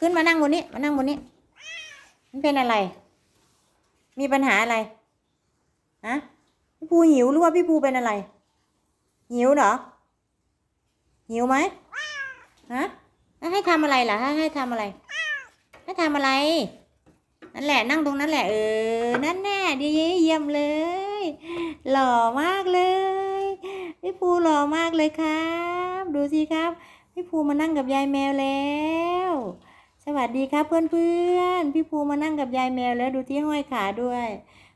ขึ้นมานั่งบนนี้ มานั่งบนนี้ มันเป็นอะไร มีปัญหาอะไรฮะพี่ภูหิวหรือว่าพี่ภูเป็นอะไร หิวเหรอ หิวไหมฮะให้ทำอะไรล่ะ ให้ให้ทำอะไร ให้ทำอะไร นั่นแหละ นั่งตรงนั้นแหละ เออ นั่นแน่ดีเยี่ยมเลย หล่อมากเลย พี่ภูหล่อมากเลยครับ ดูสิครับ พี่ภูมานั่งกับยายแมวแล้ว สวัสดีครับเพื่อนๆพี่ภูมานั่งกับยายแมวแล้วดูที่ห้อยขาด้วย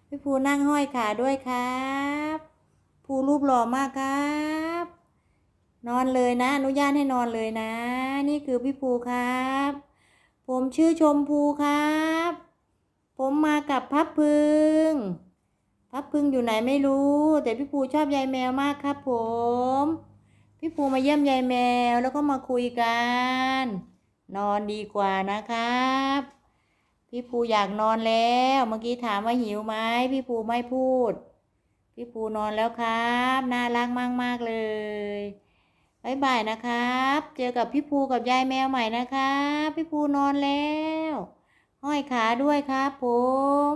พี่ภูนั่งห้อยขาด้วยครับ ภูรูปหล่อมากครับ นอนเลยนะอนุญาตให้นอนเลยนะ นี่คือพี่ภูครับ ผมชื่อชมพูครับ ผมมากับพับพึงพับพึงอยู่ไหนไม่รู้ แต่พี่ภูชอบยายแมวมากครับ ผม พี่ภูมาเยี่ยมยายแมวแล้วก็มาคุยกัน นอนดีกว่านะครับ พี่ภูอยากนอนแล้ว เมื่อกี้ถามว่าหิวไหมพี่ภูไม่พูด พี่ภูนอนแล้วครับ น่ารักมากมากเลยบายบายนะครับ เจอกับพี่ภูกับยายแมวใหม่นะครับ พี่ภูนอนแล้ว ห้อยขาด้วยครับผม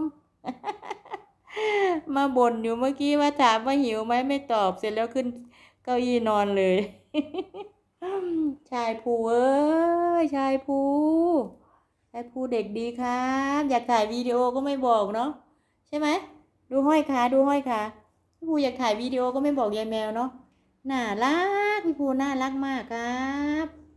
มาบ่นอยู่เมื่อกี้ว่าถามว่าหิวไหมไม่ตอบเสร็จแล้วขึ้นเก้าอี้นอนเลย ชายภูเอ้ยชายภูชายภูเด็กดีครับ อยากถ่ายวิดีโอก็ไม่บอกเนาะใช่ไหมดูห้อยขาดูห้อยขาพี่ภูอยากถ่ายวิดีโอก็ไม่บอกยายแมวเนาะน่ารักพี่ภูน่ารักมากครับ